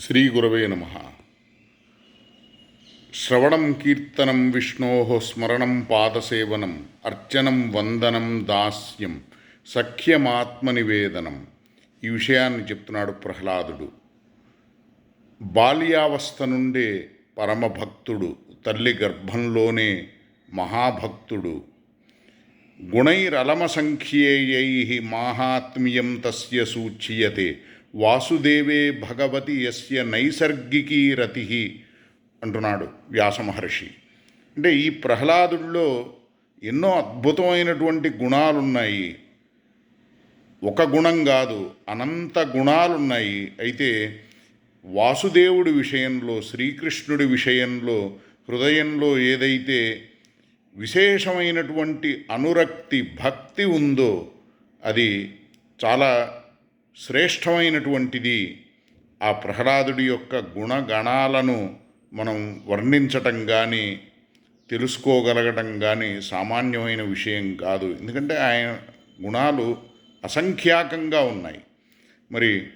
శ్రీగురవే నమ. శ్రవణం కీర్తనం విష్ణో స్మరణం పాదసేవనం అర్చనం వందనం దాస్యం సఖ్యమాత్మనివేదనం. ఈ విషయాన్ని చెప్తున్నాడు ప్రహ్లాదుడు. బాల్యావస్థ నుండే పరమభక్తుడు తల్లి గర్భంలోనే మహాభక్తుడు. గుణైరలమసంఖ్యేయై మాహాత్మ్యం తస్య సూచ్యతే వాసుదేవే భగవతి యస్య నైసర్గికీ రతి అంటున్నాడు వ్యాసమహర్షి అంటే ఈ ప్రహ్లాదుల్లో ఎన్నో అద్భుతమైనటువంటి గుణాలున్నాయి. ఒక గుణం కాదు అనంత గుణాలున్నాయి. అయితే వాసుదేవుడి విషయంలో శ్రీకృష్ణుడి విషయంలో హృదయంలో ఏదైతే విశేషమైనటువంటి అనురక్తి భక్తి ఉందో అది చాలా శ్రేష్టమైనటువంటిది ఆ ప్రహ్లాదుడి యొక్క గుణగణాలను మనం వర్ణించటం కానీ తెలుసుకోగలగటం కానీ సామాన్యమైన విషయం కాదు. ఎందుకంటే ఆయన గుణాలు అసంఖ్యాకంగా ఉన్నాయి. మరి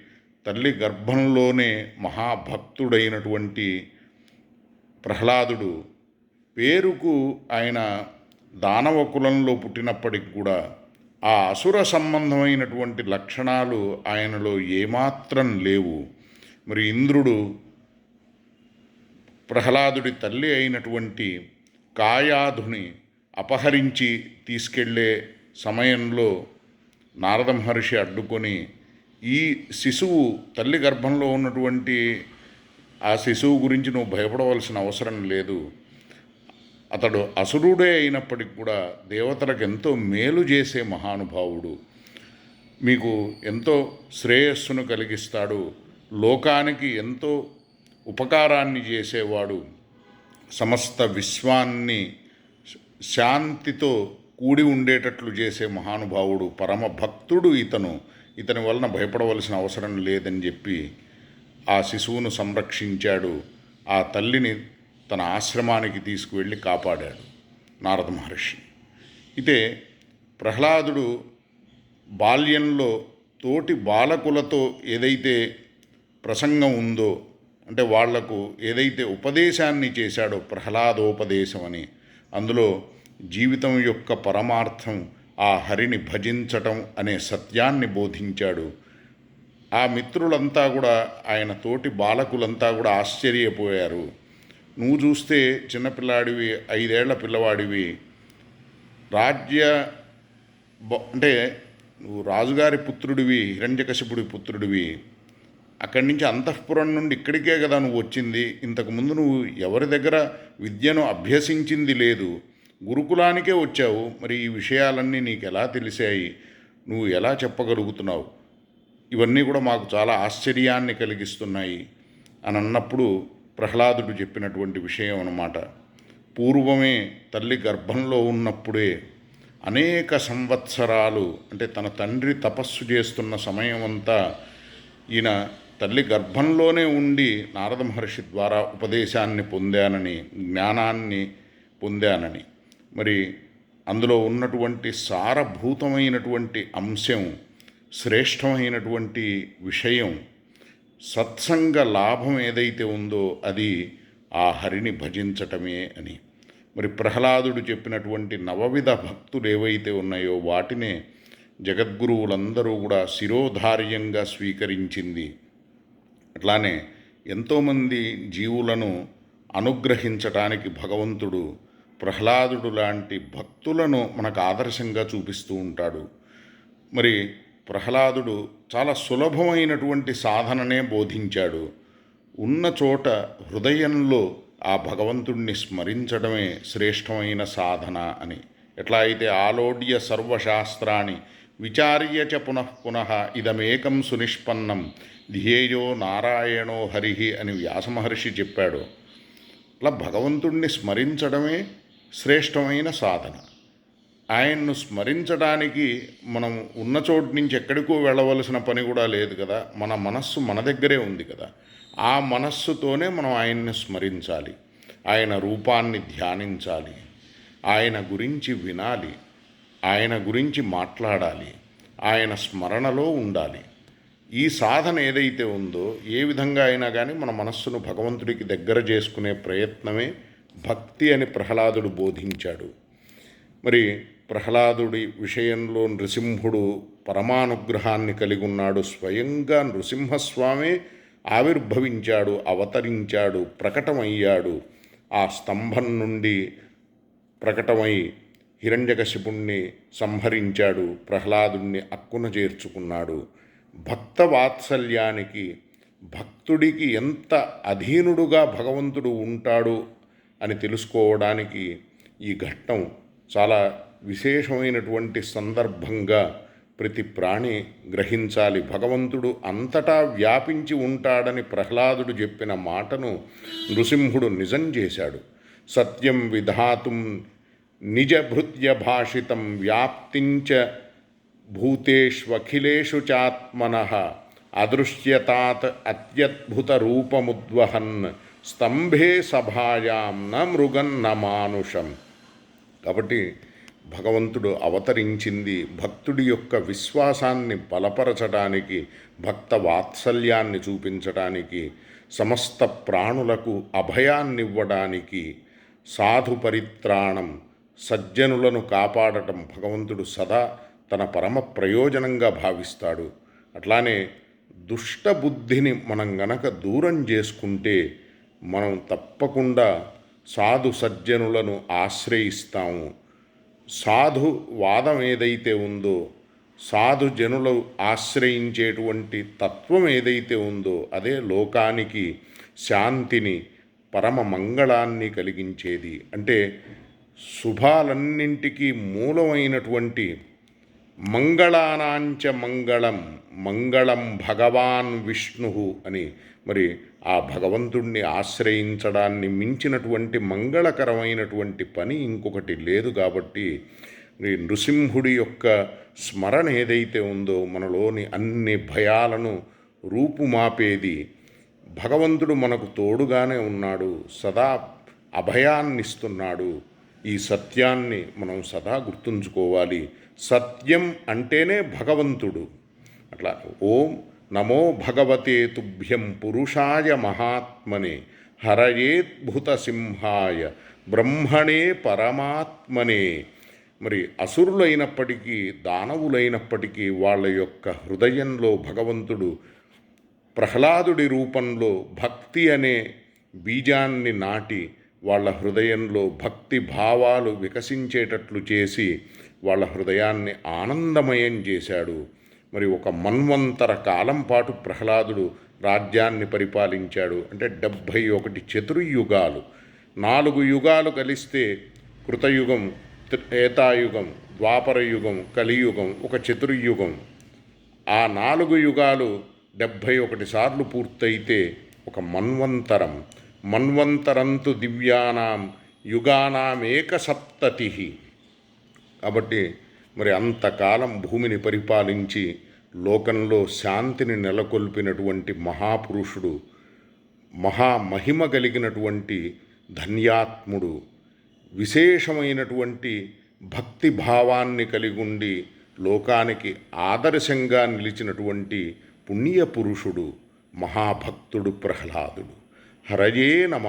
తల్లి గర్భంలోనే మహాభక్తుడైనటువంటి ప్రహ్లాదుడు పేరుకు ఆయన దానవ కులంలో పుట్టినప్పటికి కూడా ఆ అసుర సంబంధమైనటువంటి లక్షణాలు ఆయనలో ఏమాత్రం లేవు. మరి ఇంద్రుడు ప్రహ్లాదుడి తల్లి అయినటువంటి కాయాధుని అపహరించి తీసుకెళ్ళే సమయంలో నారద మహర్షి అడ్డుకొని ఈ శిశువు తల్లి గర్భంలో ఉన్నటువంటి ఆ శిశువు గురించి నువ్వు భయపడవలసిన అవసరం లేదు. అతడు అసురుడే అయినప్పటికి కూడా దేవతలకు ఎంతో మేలు చేసే మహానుభావుడు. మీకు ఎంతో శ్రేయస్సును కలిగిస్తాడు. లోకానికి ఎంతో ఉపకారాన్ని చేసేవాడు. సమస్త విశ్వాన్ని శాంతితో కూడి ఉండేటట్లు చేసే మహానుభావుడు పరమ భక్తుడు ఇతను. ఇతని వలన భయపడవలసిన అవసరం లేదని చెప్పి ఆ శిశువును సంరక్షించాడు. ఆ తల్లిని తన ఆశ్రమానికి తీసుకువెళ్ళి కాపాడాడు నారద మహర్షి. అయితే ప్రహ్లాదుడు బాల్యంలో తోటి బాలకులతో ఏదైతే ప్రసంగం ఉందో అంటే వాళ్ళకు ఏదైతే ఉపదేశాన్ని చేశాడో ప్రహ్లాదోపదేశం అని అందులో జీవితం యొక్క పరమార్థం ఆ హరిని భజించటం అనే సత్యాన్ని బోధించాడు. ఆ మిత్రులంతా కూడా ఆయన తోటి బాలకులంతా కూడా ఆశ్చర్యపోయారు. నువ్వు చూస్తే చిన్నపిల్లాడివి ఐదేళ్ళ పిల్లవాడివి. రాజ్య బ- అంటే నువ్వు రాజుగారి పుత్రుడివి హిరణ్యకశిపుడి పుత్రుడివి. అక్కడి నుంచి అంతఃపురం నుండి ఇక్కడికే కదా నువ్వు వచ్చింది. ఇంతకుముందు నువ్వు ఎవరి దగ్గర విద్యను అభ్యసించింది లేదు. గురుకులానికే వచ్చావు. మరి ఈ విషయాలన్నీ నీకు ఎలా తెలిసాయి? నువ్వు ఎలా చెప్పగలుగుతున్నావు? ఇవన్నీ కూడా మాకు చాలా ఆశ్చర్యాన్ని కలిగిస్తున్నాయి. అని అన్నప్పుడు ప్రహ్లాదుడు చెప్పినటువంటి విషయం అన్నమాట. పూర్వమే తల్లి గర్భంలో ఉన్నప్పుడే అనేక సంవత్సరాలు అంటే తన తండ్రి తపస్సు చేస్తున్న సమయం అంతా ఈయన తల్లి గర్భంలోనే ఉండి నారద మహర్షి ద్వారా ఉపదేశాన్ని పొందానని జ్ఞానాన్ని పొందానని. మరి అందులో ఉన్నటువంటి సారభూతమైనటువంటి అంశం శ్రేష్టమైనటువంటి విషయం సత్సంగ లాభం ఏదైతే ఉందో అది ఆ హరిని భజించటమే అని. మరి ప్రహ్లాదుడు చెప్పినటువంటి నవవిధ భక్తులు ఏవైతే ఉన్నాయో వాటినే జగద్గురువులందరూ కూడా శిరోధార్యంగా స్వీకరించింది. అట్లానే ఎంతోమంది జీవులను అనుగ్రహించటానికి భగవంతుడు ప్రహ్లాదుడు లాంటి భక్తులను మనకు ఆదర్శంగా చూపిస్తూ ఉంటాడు. మరి ప్రహ్లాదుడు చాలా సులభమైనటువంటి సాధననే బోధించాడు. ఉన్న చోట హృదయంలో ఆ భగవంతుణ్ణి స్మరించడమే శ్రేష్టమైన సాధన అని. ఎట్లా అయితే ఆలోడ్య సర్వశాస్త్రాన్ని విచార్య చ పునః పునః ఇదమేకం సునిష్పన్నం ధ్యేయో నారాయణో హరిహి అని వ్యాసమహర్షి చెప్పాడు. అలా భగవంతుణ్ణి స్మరించడమే శ్రేష్టమైన సాధన. ఆయన్ను స్మరించడానికి మనం ఉన్న చోటు నుంచి ఎక్కడికో వెళ్ళవలసిన పని కూడా లేదు కదా. మన మనస్సు మన దగ్గరే ఉంది కదా. ఆ మనస్సుతోనే మనం ఆయన్ని స్మరించాలి. ఆయన రూపాన్ని ధ్యానించాలి. ఆయన గురించి వినాలి. ఆయన గురించి మాట్లాడాలి. ఆయన స్మరణలో ఉండాలి. ఈ సాధన ఏదైతే ఉందో ఏ విధంగా అయినా కానీ మన మనస్సును భగవంతుడికి దగ్గర చేసుకునే ప్రయత్నమే భక్తి అని ప్రహ్లాదుడు బోధించాడు. మరి ప్రహ్లాదుడి విషయంలో నృసింహుడు పరమానుగ్రహాన్ని కలిగి ఉన్నాడు స్వయంగా నృసింహస్వామే ఆవిర్భవించాడు అవతరించాడు ప్రకటమయ్యాడు. ఆ స్తంభం నుండి ప్రకటమై హిరణ్యకశిపుణ్ణి సంహరించాడు ప్రహ్లాదుణ్ణి అక్కున చేర్చుకున్నాడు. భక్త వాత్సల్యానికి భక్తుడికి ఎంత అధీనుడుగా భగవంతుడు ఉంటాడు అని తెలుసుకోవడానికి ఈ ఘట్టం చాలా విశేషమైనటువంటి సందర్భంగా ప్రతి ప్రాణి గ్రహించాలి. భగవంతుడు అంతటా వ్యాపించి ఉంటాడని ప్రహ్లాదుడు చెప్పిన మాటను నృసింహుడు నిజం చేశాడు. సత్యం విధాతుం నిజభృత్య భాషితం వ్యాప్తించ భూతేష్వఖిలేషు చాత్మన అదృశ్యతాత్ అత్యద్భుత రూపముద్వహన్ స్తంభే సభాయాం న మృగన్ న మానుషం. కాబట్టి భగవంతుడు అవతరించింది భక్తుడి యొక్క విశ్వాసాన్ని బలపరచడానికి భక్త వాత్సల్యాన్ని చూపించడానికి సమస్త ప్రాణులకు అభయాన్నివ్వడానికి సాధు పరిత్రాణం సజ్జనులను కాపాడటం భగవంతుడు సదా తన పరమ ప్రయోజనంగా భావిస్తాడు. అట్లానే దుష్టబుద్ధిని మనం గనక దూరం చేసుకుంటే మనం తప్పకుండా సాధు సజ్జనులను ఆశ్రయిస్తాము. సాధు వాదం ఏదైతే ఉందో సాధు జనులు ఆశ్రయించేటువంటి తత్వం ఏదైతే ఉందో అదే లోకానికి శాంతిని పరమ మంగళాన్ని కలిగించేది. అంటే శుభాలన్నింటికీ మూలమైనటువంటి మంగళానాంచ మంగళం మంగళం భగవాన్ విష్ణు అని. మరి ఆ భగవంతుణ్ణి ఆశ్రయించడాన్ని మించినటువంటి మంగళకరమైనటువంటి పని ఇంకొకటి లేదు కాబట్టి ఈ నృసింహుడి యొక్క స్మరణ ఏదైతే ఉందో మనలోని అన్ని భయాలను రూపుమాపేది భగవంతుడు మనకు తోడుగానే ఉన్నాడు సదా అభయాన్నిస్తున్నాడు. ఈ సత్యాన్ని మనం సదా గుర్తుంచుకోవాలి. సత్యం అంటేనే భగవంతుడు. అట్లా ఓం నమో భగవతే తుభ్యం పురుషాయ మహాత్మనే హరయేద్భుత సింహాయ బ్రహ్మణే పరమాత్మనే. మరి అసురులైనప్పటికీ దానవులైనప్పటికీ వాళ్ళ యొక్క హృదయంలో భగవంతుడు ప్రహ్లాదుడి రూపంలో భక్తి అనే బీజాన్ని నాటి వాళ్ళ హృదయంలో భక్తి భావాలు వికసించేటట్లు చేసి వాళ్ళ హృదయాన్ని ఆనందమయం చేశాడు. మరి ఒక మన్వంతర కాలం పాటు ప్రహ్లాదుడు రాజ్యాన్ని పరిపాలించాడు. అంటే డెబ్భై ఒకటి చతుర్యుగాలు. నాలుగు యుగాలు కలిస్తే కృతయుగం త్రేతాయుగం ద్వాపర యుగం కలియుగం ఒక చతుర్యుగం. ఆ నాలుగు యుగాలు డెబ్భై ఒకటి సార్లు పూర్తయితే ఒక మన్వంతరం. మన్వంతరంతు దివ్యానాం యుగానామేక సప్తతి. కాబట్టి మరి అంతకాలం భూమిని పరిపాలించి లోకంలో శాంతిని నెలకొల్పినటువంటి మహాపురుషుడు మహామహిమ కలిగినటువంటి ధన్యాత్ముడు విశేషమైనటువంటి భక్తి భావాన్ని కలిగి ఉండి లోకానికి ఆదర్శంగా నిలిచినటువంటి పుణ్యపురుషుడు మహాభక్తుడు ప్రహ్లాదుడు. హరయే నమ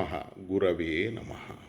గురవే నమః.